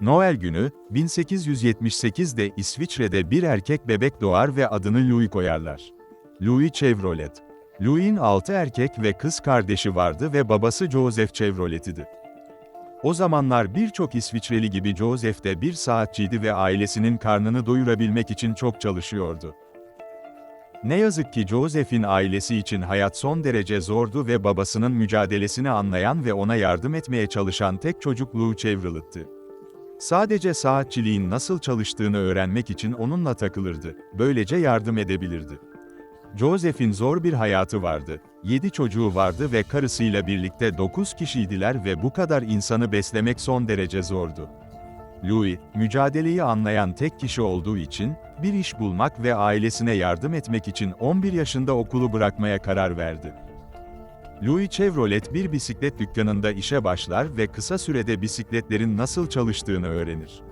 Noel günü, 1878'de İsviçre'de bir erkek bebek doğar ve adını Louis koyarlar. Louis Chevrolet. Louis'in altı erkek ve kız kardeşi vardı ve babası Joseph Chevrolet idi. O zamanlar birçok İsviçreli gibi Joseph de bir saatçiydi ve ailesinin karnını doyurabilmek için çok çalışıyordu. Ne yazık ki Joseph'in ailesi için hayat son derece zordu ve babasının mücadelesini anlayan ve ona yardım etmeye çalışan tek çocuk Lou Chevrolet'ti. Sadece saatçiliğin nasıl çalıştığını öğrenmek için onunla takılırdı, böylece yardım edebilirdi. Joseph'in zor bir hayatı vardı. Yedi çocuğu vardı ve karısıyla birlikte dokuz kişiydiler ve bu kadar insanı beslemek son derece zordu. Louis, mücadeleyi anlayan tek kişi olduğu için, bir iş bulmak ve ailesine yardım etmek için 11 yaşında okulu bırakmaya karar verdi. Louis Chevrolet bir bisiklet dükkanında işe başlar ve kısa sürede bisikletlerin nasıl çalıştığını öğrenir.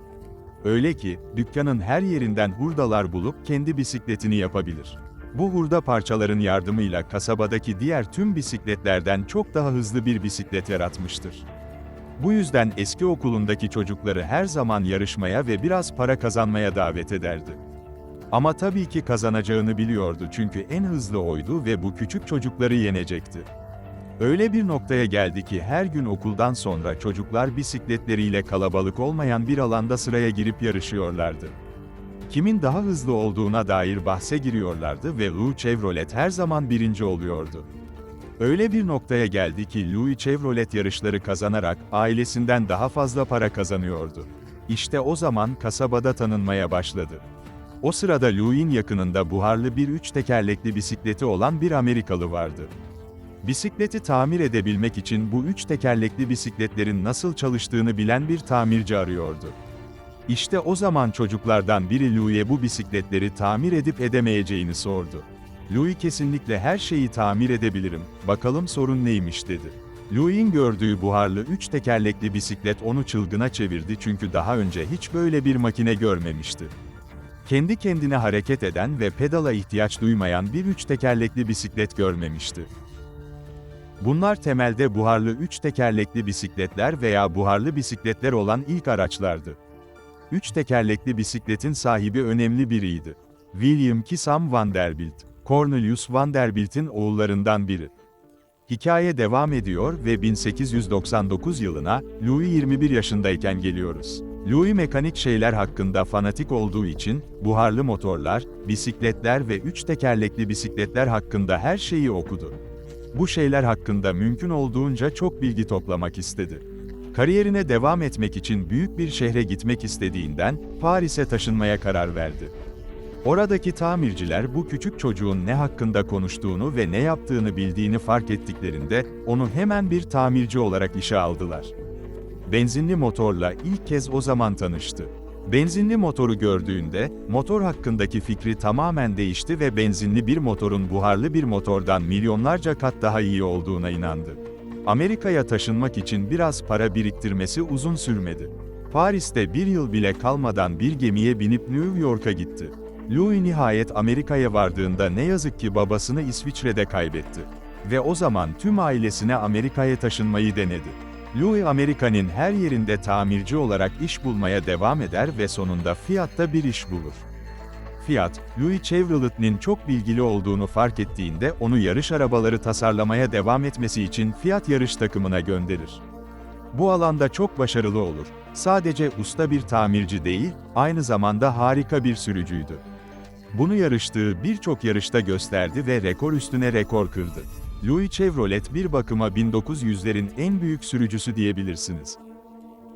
Öyle ki, dükkanın her yerinden hurdalar bulup kendi bisikletini yapabilir. Bu hurda parçaların yardımıyla kasabadaki diğer tüm bisikletlerden çok daha hızlı bir bisiklet yaratmıştır. Bu yüzden eski okulundaki çocukları her zaman yarışmaya ve biraz para kazanmaya davet ederdi. Ama tabii ki kazanacağını biliyordu çünkü en hızlı oydu ve bu küçük çocukları yenecekti. Öyle bir noktaya geldi ki her gün okuldan sonra çocuklar bisikletleriyle kalabalık olmayan bir alanda sıraya girip yarışıyorlardı. Kimin daha hızlı olduğuna dair bahse giriyorlardı ve Lou Chevrolet her zaman birinci oluyordu. Öyle bir noktaya geldi ki Louis Chevrolet yarışları kazanarak ailesinden daha fazla para kazanıyordu. İşte o zaman kasabada tanınmaya başladı. O sırada Louis'in yakınında buharlı bir üç tekerlekli bisikleti olan bir Amerikalı vardı. Bisikleti tamir edebilmek için bu üç tekerlekli bisikletlerin nasıl çalıştığını bilen bir tamirci arıyordu. İşte o zaman çocuklardan biri Louis'e bu bisikletleri tamir edip edemeyeceğini sordu. Louis kesinlikle her şeyi tamir edebilirim, bakalım sorun neymiş dedi. Louis'in gördüğü buharlı üç tekerlekli bisiklet onu çılgına çevirdi çünkü daha önce hiç böyle bir makine görmemişti. Kendi kendine hareket eden ve pedala ihtiyaç duymayan bir üç tekerlekli bisiklet görmemişti. Bunlar temelde buharlı üç tekerlekli bisikletler veya buharlı bisikletler olan ilk araçlardı. Üç tekerlekli bisikletin sahibi önemli biriydi. William Kissam Vanderbilt, Cornelius Vanderbilt'in oğullarından biri. Hikaye devam ediyor ve 1899 yılına, Louis 21 yaşındayken geliyoruz. Louis mekanik şeyler hakkında fanatik olduğu için, buharlı motorlar, bisikletler ve üç tekerlekli bisikletler hakkında her şeyi okudu. Bu şeyler hakkında mümkün olduğunca çok bilgi toplamak istedi. Kariyerine devam etmek için büyük bir şehre gitmek istediğinden, Paris'e taşınmaya karar verdi. Oradaki tamirciler bu küçük çocuğun ne hakkında konuştuğunu ve ne yaptığını bildiğini fark ettiklerinde, onu hemen bir tamirci olarak işe aldılar. Benzinli motorla ilk kez o zaman tanıştı. Benzinli motoru gördüğünde, motor hakkındaki fikri tamamen değişti ve benzinli bir motorun buharlı bir motordan milyonlarca kat daha iyi olduğuna inandı. Amerika'ya taşınmak için biraz para biriktirmesi uzun sürmedi. Paris'te bir yıl bile kalmadan bir gemiye binip New York'a gitti. Louis nihayet Amerika'ya vardığında ne yazık ki babasını İsviçre'de kaybetti. Ve o zaman tüm ailesine Amerika'ya taşınmayı denedi. Louis Amerika'nın her yerinde tamirci olarak iş bulmaya devam eder ve sonunda Fiat'ta bir iş bulur. Fiat, Louis Chevrolet'nin çok bilgili olduğunu fark ettiğinde onu yarış arabaları tasarlamaya devam etmesi için Fiat yarış takımına gönderir. Bu alanda çok başarılı olur. Sadece usta bir tamirci değil, aynı zamanda harika bir sürücüydü. Bunu yarıştığı birçok yarışta gösterdi ve rekor üstüne rekor kırdı. Louis Chevrolet bir bakıma 1900'lerin en büyük sürücüsü diyebilirsiniz.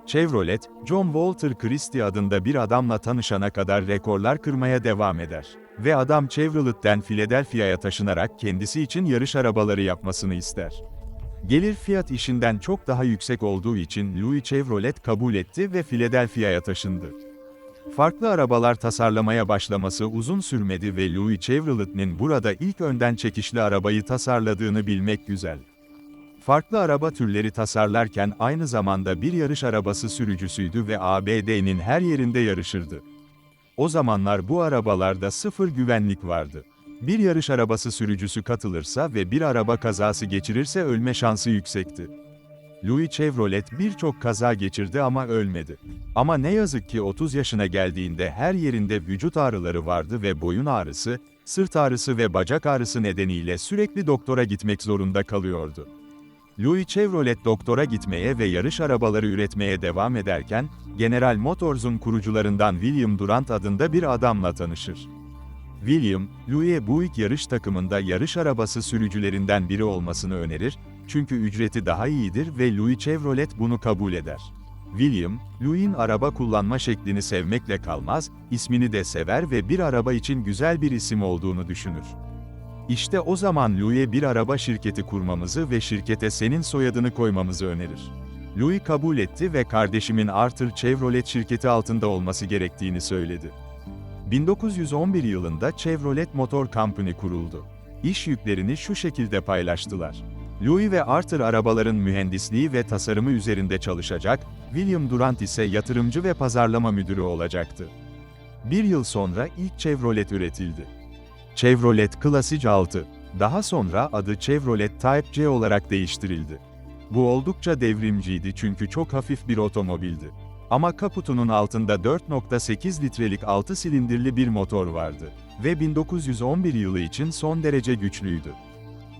Chevrolet, John Walter Christie adında bir adamla tanışana kadar rekorlar kırmaya devam eder. Ve adam Chevrolet'ten Philadelphia'ya taşınarak kendisi için yarış arabaları yapmasını ister. Gelir fiyat işinden çok daha yüksek olduğu için Louis Chevrolet kabul etti ve Philadelphia'ya taşındı. Farklı arabalar tasarlamaya başlaması uzun sürmedi ve Louis Chevrolet'nin burada ilk önden çekişli arabayı tasarladığını bilmek güzel. Farklı araba türleri tasarlarken aynı zamanda bir yarış arabası sürücüsüydü ve ABD'nin her yerinde yarışırdı. O zamanlar bu arabalarda sıfır güvenlik vardı. Bir yarış arabası sürücüsü katılırsa ve bir araba kazası geçirirse ölme şansı yüksekti. Louis Chevrolet birçok kaza geçirdi ama ölmedi. Ama ne yazık ki 30 yaşına geldiğinde her yerinde vücut ağrıları vardı ve boyun ağrısı, sırt ağrısı ve bacak ağrısı nedeniyle sürekli doktora gitmek zorunda kalıyordu. Louis Chevrolet doktora gitmeye ve yarış arabaları üretmeye devam ederken, General Motors'un kurucularından William Durant adında bir adamla tanışır. William, Louis'e Buick yarış takımında yarış arabası sürücülerinden biri olmasını önerir, çünkü ücreti daha iyidir ve Louis Chevrolet bunu kabul eder. William, Louis'in araba kullanma şeklini sevmekle kalmaz, ismini de sever ve bir araba için güzel bir isim olduğunu düşünür. İşte o zaman Louis'e bir araba şirketi kurmamızı ve şirkete senin soyadını koymamızı önerir. Louis kabul etti ve kardeşimin Arthur Chevrolet şirketi altında olması gerektiğini söyledi. 1911 yılında Chevrolet Motor Company kuruldu. İş yüklerini şu şekilde paylaştılar. Louis ve Arthur arabaların mühendisliği ve tasarımı üzerinde çalışacak, William Durant ise yatırımcı ve pazarlama müdürü olacaktı. Bir yıl sonra ilk Chevrolet üretildi. Chevrolet Classic 6, daha sonra adı Chevrolet Type C olarak değiştirildi. Bu oldukça devrimciydi çünkü çok hafif bir otomobildi. Ama kaputunun altında 4.8 litrelik 6 silindirli bir motor vardı ve 1911 yılı için son derece güçlüydü.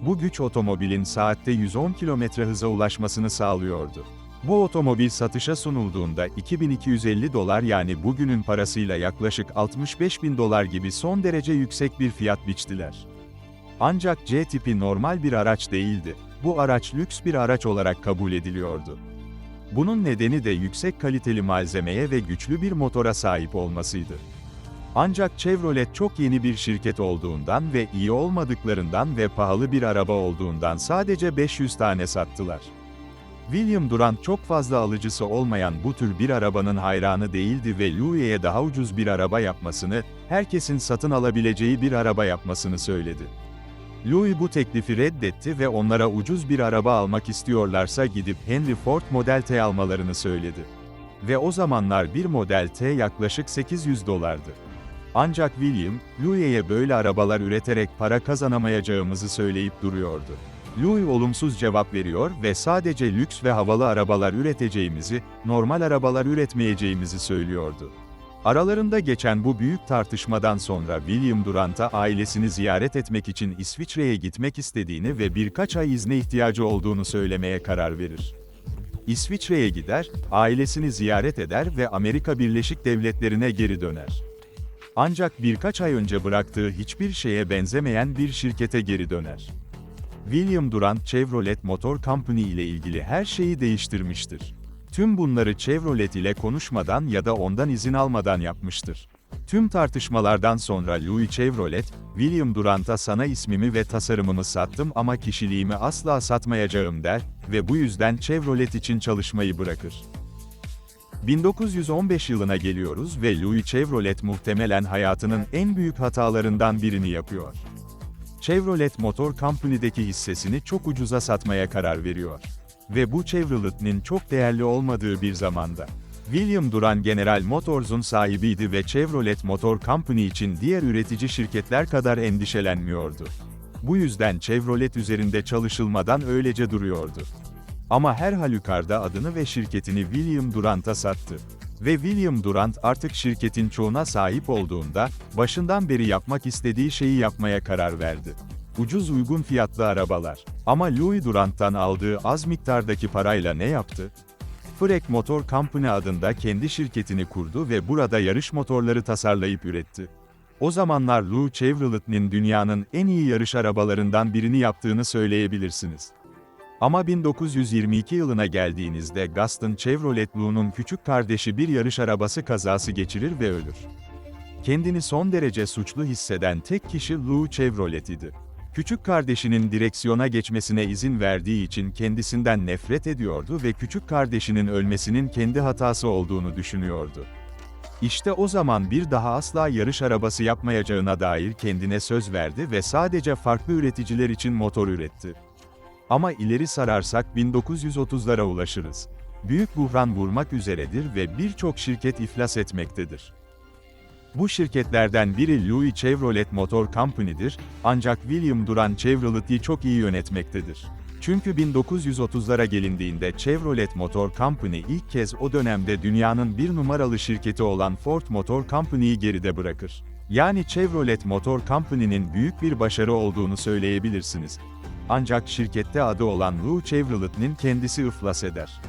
Bu güç otomobilin saatte 110 km hıza ulaşmasını sağlıyordu. Bu otomobil satışa sunulduğunda 2250 dolar yani bugünün parasıyla yaklaşık 65 bin dolar gibi son derece yüksek bir fiyat biçtiler. Ancak C tipi normal bir araç değildi. Bu araç lüks bir araç olarak kabul ediliyordu. Bunun nedeni de yüksek kaliteli malzemeye ve güçlü bir motora sahip olmasıydı. Ancak Chevrolet çok yeni bir şirket olduğundan ve iyi olmadıklarından ve pahalı bir araba olduğundan sadece 500 tane sattılar. William Durant çok fazla alıcısı olmayan bu tür bir arabanın hayranı değildi ve Louis'e daha ucuz bir araba yapmasını, herkesin satın alabileceği bir araba yapmasını söyledi. Louis bu teklifi reddetti ve onlara ucuz bir araba almak istiyorlarsa gidip Henry Ford Model T almalarını söyledi. Ve o zamanlar bir Model T yaklaşık 800 dolardı. Ancak William, Louis'e böyle arabalar üreterek para kazanamayacağımızı söyleyip duruyordu. Louis olumsuz cevap veriyor ve sadece lüks ve havalı arabalar üreteceğimizi, normal arabalar üretmeyeceğimizi söylüyordu. Aralarında geçen bu büyük tartışmadan sonra William Durant'a ailesini ziyaret etmek için İsviçre'ye gitmek istediğini ve birkaç ay izne ihtiyacı olduğunu söylemeye karar verir. İsviçre'ye gider, ailesini ziyaret eder ve Amerika Birleşik Devletleri'ne geri döner. Ancak birkaç ay önce bıraktığı hiçbir şeye benzemeyen bir şirkete geri döner. William Durant Chevrolet Motor Company ile ilgili her şeyi değiştirmiştir. Tüm bunları Chevrolet ile konuşmadan ya da ondan izin almadan yapmıştır. Tüm tartışmalardan sonra Louis Chevrolet, William Durant'a sana ismimi ve tasarımımı sattım ama kişiliğimi asla satmayacağım der ve bu yüzden Chevrolet için çalışmayı bırakır. 1915 yılına geliyoruz ve Louis Chevrolet muhtemelen hayatının en büyük hatalarından birini yapıyor. Chevrolet Motor Company'deki hissesini çok ucuza satmaya karar veriyor. Ve bu Chevrolet'nin çok değerli olmadığı bir zamanda. William Duran General Motors'un sahibiydi ve Chevrolet Motor Company için diğer üretici şirketler kadar endişelenmiyordu. Bu yüzden Chevrolet üzerinde çalışılmadan öylece duruyordu. Ama her halükarda adını ve şirketini William Durant'a sattı. Ve William Durant artık şirketin çoğuna sahip olduğunda, başından beri yapmak istediği şeyi yapmaya karar verdi. Ucuz uygun fiyatlı arabalar. Ama Louis Durant'tan aldığı az miktardaki parayla ne yaptı? Frek Motor Company adında kendi şirketini kurdu ve burada yarış motorları tasarlayıp üretti. O zamanlar Lou Chevrolet'nin dünyanın en iyi yarış arabalarından birini yaptığını söyleyebilirsiniz. Ama 1922 yılına geldiğinizde Gaston Chevrolet Lou'nun küçük kardeşi bir yarış arabası kazası geçirir ve ölür. Kendini son derece suçlu hisseden tek kişi Lou Chevrolet idi. Küçük kardeşinin direksiyona geçmesine izin verdiği için kendisinden nefret ediyordu ve küçük kardeşinin ölmesinin kendi hatası olduğunu düşünüyordu. İşte o zaman bir daha asla yarış arabası yapmayacağına dair kendine söz verdi ve sadece farklı üreticiler için motor üretti. Ama ileri sararsak 1930'lara ulaşırız. Büyük buhran vurmak üzeredir ve birçok şirket iflas etmektedir. Bu şirketlerden biri Louis Chevrolet Motor Company'dir, ancak William Duran Chevrolet'i çok iyi yönetmektedir. Çünkü 1930'lara gelindiğinde Chevrolet Motor Company ilk kez o dönemde dünyanın bir numaralı şirketi olan Ford Motor Company'yi geride bırakır. Yani Chevrolet Motor Company'nin büyük bir başarı olduğunu söyleyebilirsiniz. Ancak şirkette adı olan Lou Chevrolet'nin kendisi iflas eder.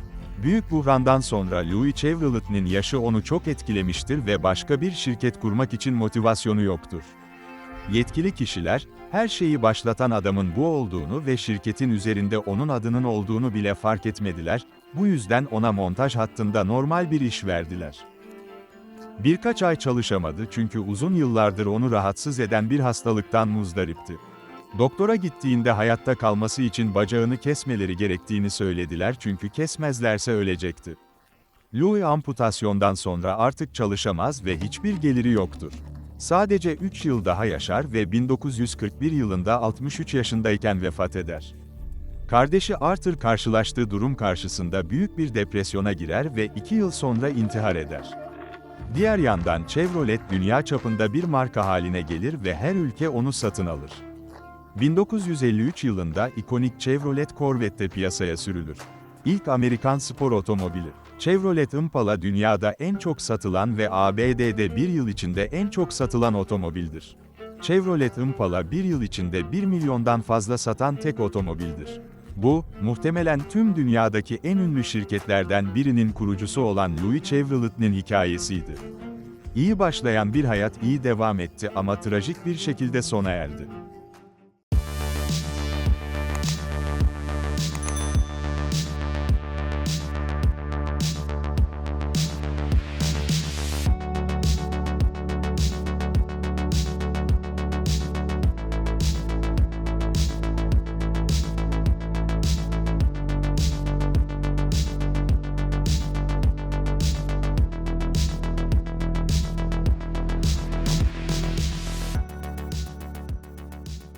Büyük buhrandan sonra Louis Chevrolet'nin yaşı onu çok etkilemiştir ve başka bir şirket kurmak için motivasyonu yoktur. Yetkili kişiler, her şeyi başlatan adamın bu olduğunu ve şirketin üzerinde onun adının olduğunu bile fark etmediler, bu yüzden ona montaj hattında normal bir iş verdiler. Birkaç ay çalışamadı çünkü uzun yıllardır onu rahatsız eden bir hastalıktan muzdaripti. Doktora gittiğinde hayatta kalması için bacağını kesmeleri gerektiğini söylediler çünkü kesmezlerse ölecekti. Louis amputasyondan sonra artık çalışamaz ve hiçbir geliri yoktur. Sadece 3 yıl daha yaşar ve 1941 yılında 63 yaşındayken vefat eder. Kardeşi Arthur karşılaştığı durum karşısında büyük bir depresyona girer ve 2 yıl sonra intihar eder. Diğer yandan Chevrolet dünya çapında bir marka haline gelir ve her ülke onu satın alır. 1953 yılında ikonik Chevrolet Corvette piyasaya sürülür. İlk Amerikan spor otomobili. Chevrolet Impala dünyada en çok satılan ve ABD'de bir yıl içinde en çok satılan otomobildir. Chevrolet Impala bir yıl içinde 1 milyondan fazla satan tek otomobildir. Bu, muhtemelen tüm dünyadaki en ünlü şirketlerden birinin kurucusu olan Louis Chevrolet'nin hikayesiydi. İyi başlayan bir hayat iyi devam etti ama trajik bir şekilde sona erdi.